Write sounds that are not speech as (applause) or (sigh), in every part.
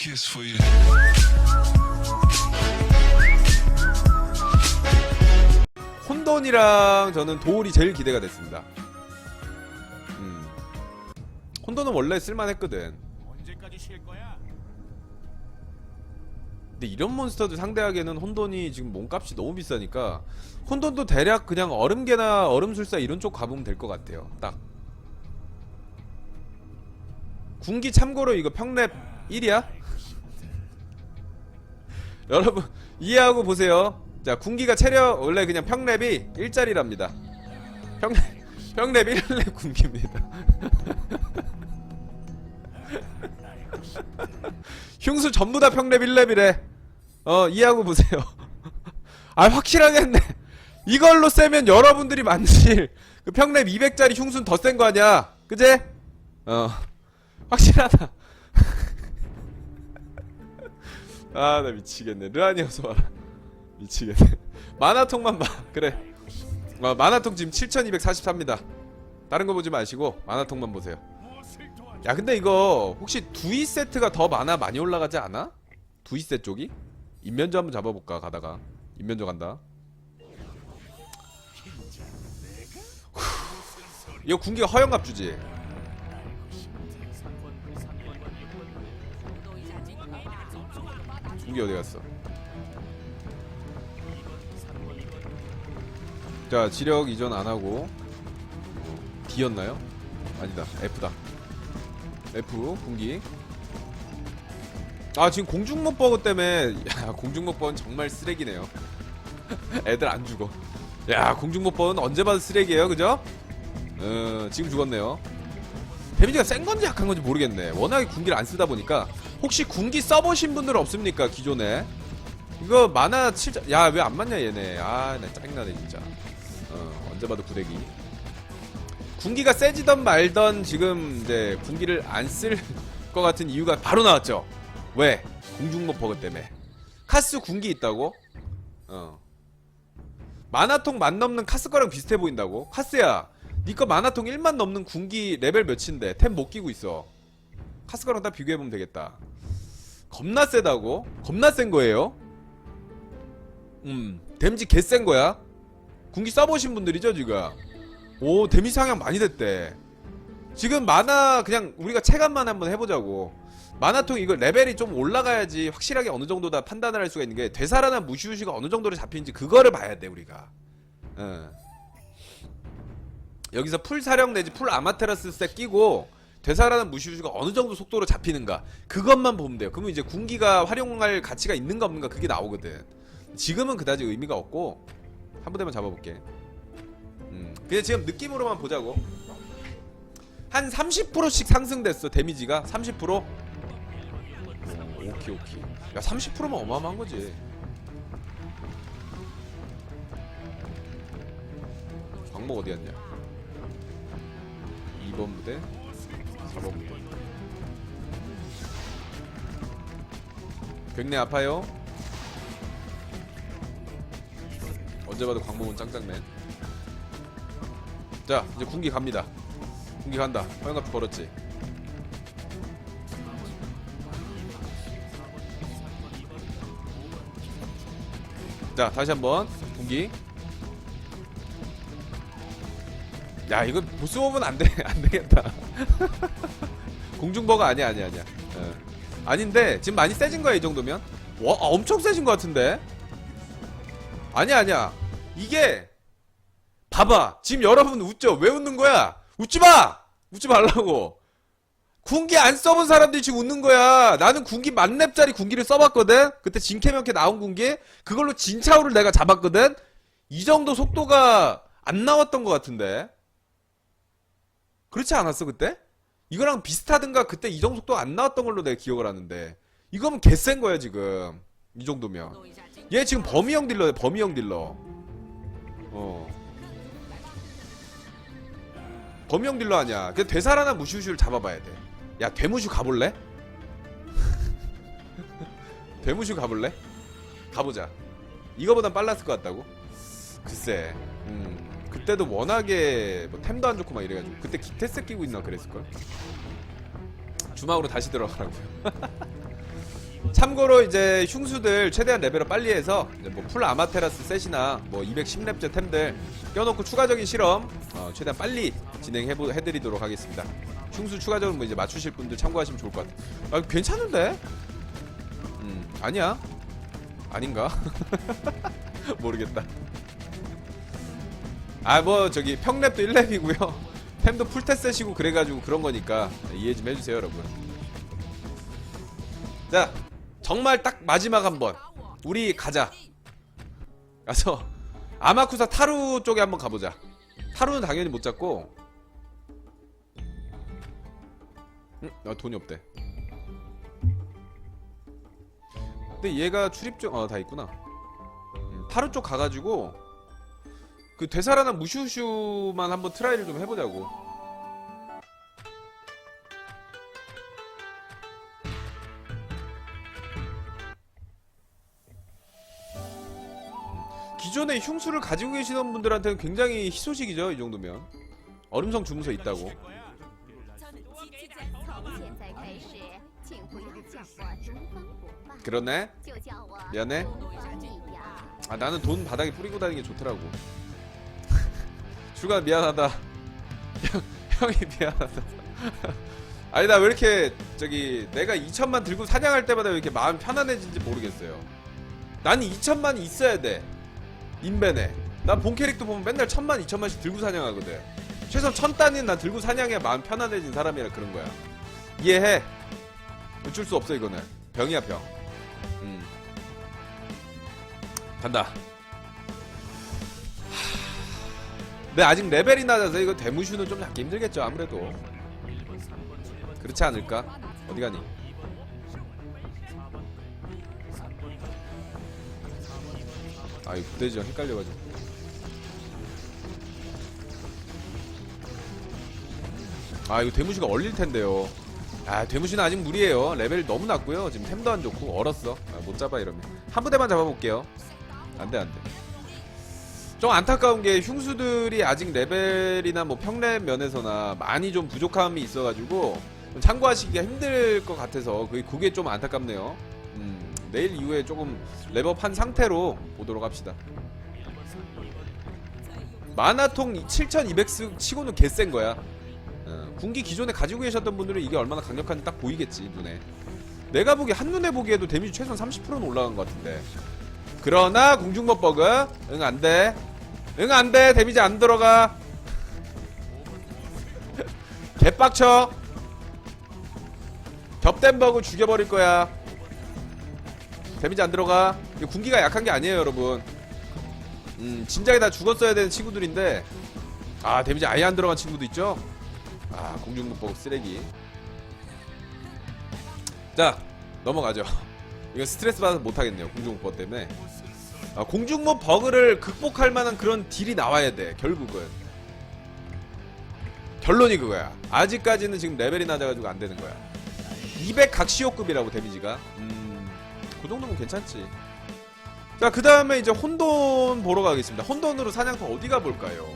kiss for you. 혼돈이랑 저는 도울이 제일 기대가 됐습니다. 음. 혼돈은 원래 쓸만했거든. 언제까지 쉴 거야? 근데 이런 몬스터들 상대하기에는 혼돈이 지금 몸값이 너무 비싸니까 혼돈도 대략 그냥 얼음개나 얼음술사 이런 쪽 가보면 될 것 같아요. 딱. 군기 참고로 이거 평랩 1이야? (laughs) 여러분 이해하고 보세요. 자 군기가 체력 원래 그냥 평랩이 1짜리랍니다. 평 (laughs) 평랩 1렙 군기입니다. (laughs) 흉수 전부 다 평랩 1렙이래. 어 이해하고 보세요. 아 확실하겠네. 이걸로 세면 여러분들이 만드실 그 평랩 200짜리 흉수는 더 센 거 아니야? 그제? 어 확실하다. 아 나 미치겠네. 르안이 어서 와라. 미치겠네. 만화통만 봐. 그래. 어, 만화통 지금 7243입니다. 다른 거 보지 마시고 만화통만 보세요. 야 근데 이거 혹시 두이 세트가 더 많아 많이 올라가지 않아? 두이 세 쪽이? 인면조 한번 잡아볼까 가다가 인면조 간다 후, 이거 군기가 허영갑 주지 군기 어디 갔어? 자 지력 이전 안 하고. D였나요? 아니다. F다. F 군기. 아 지금 공중목 버그 때문에 야 공중목 버그는 정말 쓰레기네요. (laughs) 애들 안 죽어. 야 공중목 버그는 언제 봐도 쓰레기예요 그죠? 어 지금 죽었네요 데미지가 센 건지 약한 건지 모르겠네 워낙에 군기를 안 쓰다 보니까 혹시 군기 써보신 분들 없습니까 기존에 이거 만화 7자 야왜 안 맞냐 얘네 아나 짜증나네 진짜 어 언제 봐도 구대기 군기가 세지던 말던 지금 이제 군기를 안 쓸 (laughs) 것 같은 이유가 바로 나왔죠. 왜? 공중목 버그 때문에. 카스 군기 있다고? 어. 만화통 만 넘는 카스 거랑 비슷해 보인다고? 카스야, 니거 만화통 1만 넘는 군기 레벨 몇인데 템 못 끼고 있어. 카스 거랑 딱 비교해보면 되겠다. 겁나 세다고? 겁나 센 거예요? 음, 댐지 개 센 거야? 군기 써보신 분들이죠, 지금? 오 데미지 상향 많이 됐대 지금 만화 그냥 우리가 체감만 한번 해보자고 만화통 이거 레벨이 좀 올라가야지 확실하게 어느 정도다 판단을 할 수가 있는 게 되살아난 무시우시가 어느 정도로 잡히는지 그거를 봐야 돼 우리가 어. 여기서 풀 사령 내지 풀 아마테라스 셋 끼고 되살아난 무시우시가 어느 정도 속도로 잡히는가 그것만 보면 돼요 그러면 이제 군기가 활용할 가치가 있는가 없는가 그게 나오거든 지금은 그다지 의미가 없고 한 부대만 잡아볼게 음, 그냥 지금 느낌으로만 보자고. 한 30%씩 상승됐어 데미지가 30%. 오, 오케이 오케이. 야 30%면 어마어마한 거지. 광목 어디 갔냐? 2번 부대, 4번 부대. 백내 아파요? 언제 봐도 광목은 짱짱맨. 자 이제 군기 갑니다 군기 간다 허영갑 걸었지 자 다시 한번 군기 야 이거 보스몹은 안돼 (laughs) 안되겠다 공중버가 아니야 아니야 아니야 어. 아닌데 지금 많이 세진 거야 이 정도면 와 아, 엄청 세진 거 같은데 아니야 아니야 이게 봐봐. 지금 여러분 웃죠? 왜 웃는 거야? 웃지 마! 웃지 말라고. 군기 안 써본 사람들이 지금 웃는 거야. 나는 군기 만렙짜리 군기를 써봤거든? 그때 진캐명캐 나온 군기? 그걸로 진차우를 내가 잡았거든? 이 정도 속도가 안 나왔던 것 같은데? 그렇지 않았어, 그때? 이거랑 비슷하든가 그때 이 정도 속도가 안 나왔던 걸로 내가 기억을 하는데. 이거면 개센 거야, 지금. 이 정도면. 얘 지금 범위형 딜러야, 범위형 딜러. 어. 범용 딜러 아니야. 그 되살아난 무슈슈를 잡아봐야 돼. 야 되무슈 가볼래? (laughs) 되무슈 가볼래? 가보자. 이거보단 빨랐을 것 같다고? 글쎄. 음. 그때도 워낙에 뭐 템도 안 좋고 막 이래가지고 그때 기테스 끼고 있나 그랬을걸? 주막으로 다시 들어가라고요. (laughs) 참고로 이제 흉수들 최대한 레벨을 빨리 해서 이제 뭐풀 아마테라스 셋이나 뭐 210렙째 템들 껴놓고 추가적인 실험 어, 최대한 빨리 진행해 해드리도록 하겠습니다. 흉수 추가적으로 뭐 이제 맞추실 분들 참고하시면 좋을 것 같아요. 아, 괜찮은데? 음 아니야 아닌가? (laughs) 모르겠다. 아 뭐 저기 평랩도 1렙이고요. (laughs) 템도 풀테스시고 그래가지고 그런 거니까 이해 좀 해주세요 여러분. 자 정말 딱 마지막 한번 우리 가자. 가서 아마쿠사 타루 쪽에 한번 가보자. 타루는 당연히 못 잡고. 음, 아, 돈이 없대. 근데 얘가 출입증 어다 있구나. 음, 타루 쪽 가가지고 그 되살아난 무슈슈만 한번 트라이를 좀 해보자고. 기존에 흉수를 가지고 계시던 분들한테는 굉장히 희소식이죠, 이 정도면. 얼음성 주문서 있다고. 그러네? 미안해? 아, 나는 돈 바닥에 뿌리고 다니는 게 좋더라고. 주가 미안하다. 형, (laughs) 형이 미안하다. (laughs) 아니 나 왜 이렇게 저기 내가 2천만 들고 사냥할 때마다 왜 이렇게 마음 편안해진지 모르겠어요. 나는 2천만이 있어야 돼. 인벤에. 난 본 캐릭터 보면 맨날 천만 2천만씩 들고 사냥하거든. 최소한 천 단위는 난 들고 사냥해야 마음 편안해진 사람이라 그런 거야. 이해해? 어쩔 수 없어 이거는. 병이야 병. 음. 간다. 근데 아직 레벨이 낮아서 이거 데무슈는 좀 잡기 힘들겠죠 아무래도. 그렇지 않을까? 어디 가니? 아 이거 부대지랑 헷갈려가지고. 아 이거 데무슈가 얼릴 텐데요. 아 데무슈는 아직 무리예요. 레벨 너무 낮고요. 지금 템도 안 좋고 얼었어. 아, 못 잡아 이러면 한 부대만 잡아볼게요. 안돼 안돼. 좀 안타까운 게 흉수들이 아직 레벨이나 뭐 평랩 면에서나 많이 좀 부족함이 있어가지고 좀 참고하시기가 힘들 것 같아서 그게, 좀 안타깝네요. 음, 내일 이후에 조금 레벨업한 상태로 보도록 합시다. 마나통 7200 치고는 개센 거야. 어, 군기 기존에 가지고 계셨던 분들은 이게 얼마나 강력한지 딱 보이겠지 눈에. 내가 보기 한눈에 보기에도 데미지 최소한 30%는 올라간 것 같은데. 그러나 공중법 버그 응 안돼 응 안돼. 데미지 안 들어가. (laughs) 개빡쳐. 겹된 버그 죽여버릴 거야. 데미지 안 들어가. 이거 군기가 약한 게 아니에요 여러분. 음 진작에 다 죽었어야 되는 친구들인데. 아 데미지 아예 안 들어간 친구도 있죠? 아 버그 쓰레기. 자 넘어가죠. (laughs) 이거 스트레스 받아서 못하겠네요 공중법 때문에 아, 공중모 버그를 극복할 만한 그런 딜이 나와야 돼 결국은. 결론이 그거야. 아직까지는 지금 레벨이 낮아가지고 안 되는 거야. 200 각시호급이라고 데미지가? 음그 정도면 괜찮지. 자그 다음에 이제 혼돈 보러 가겠습니다. 혼돈으로 사냥터 어디 가볼까요?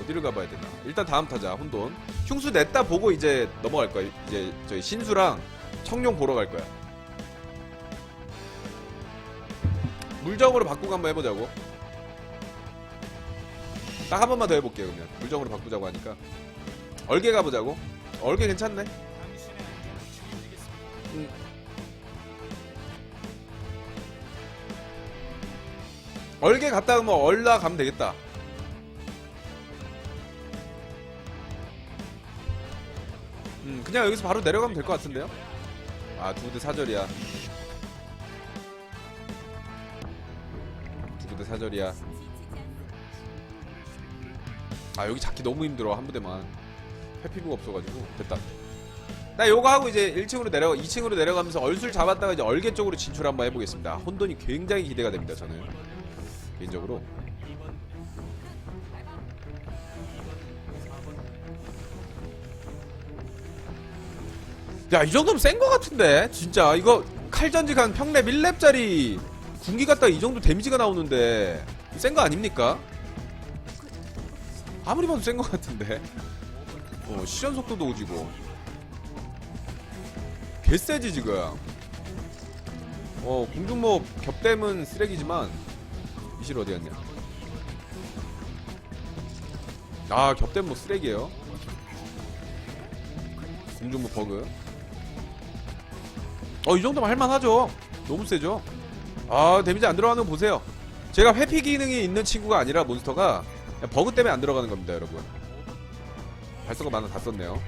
어디를 가봐야 되나? 일단 다음 타자 혼돈. 흉수 냈다 보고 이제 넘어갈 거야. 이제 저희 신수랑 청룡 보러 갈 거야 물정으로 바꾸고 한번 해보자고. 딱 한 번만 더 해볼게요 그러면 물정으로 바꾸자고 하니까 얼개 가보자고. 얼개 괜찮네. 음. 얼개 갔다 오면 얼라 가면 되겠다. 음 그냥 여기서 바로 내려가면 될 것 같은데요? 아 두부대 사절이야. 사절이야. 아 여기 잡기 너무 힘들어 한 부대만 회피부가 없어가지고 됐다. 나 요거 하고 이제 1층으로 내려 2층으로 내려가면서 얼술 잡았다가 이제 얼개 쪽으로 진출 한번 해보겠습니다. 혼돈이 굉장히 기대가 됩니다. 저는 개인적으로. 야 이 정도면 센 거 같은데 진짜 이거 칼전직한 평랩 1렙짜리 군기 갖다 이 정도 데미지가 나오는데 센 거 아닙니까? 아무리 봐도 센 거 같은데. 어 시전 속도도 오지고. 개세지 지금. 어 공중모 겹댐은 쓰레기지만 이 실 어디 갔냐? 아 겹댐 뭐 쓰레기예요? 공중모 버그. 어 이 정도면 할만하죠? 너무 세죠 아 데미지 안 들어가는 거 보세요. 제가 회피 기능이 있는 친구가 아니라 몬스터가 버그 때문에 안 들어가는 겁니다 여러분. 발사가 많아 다 썼네요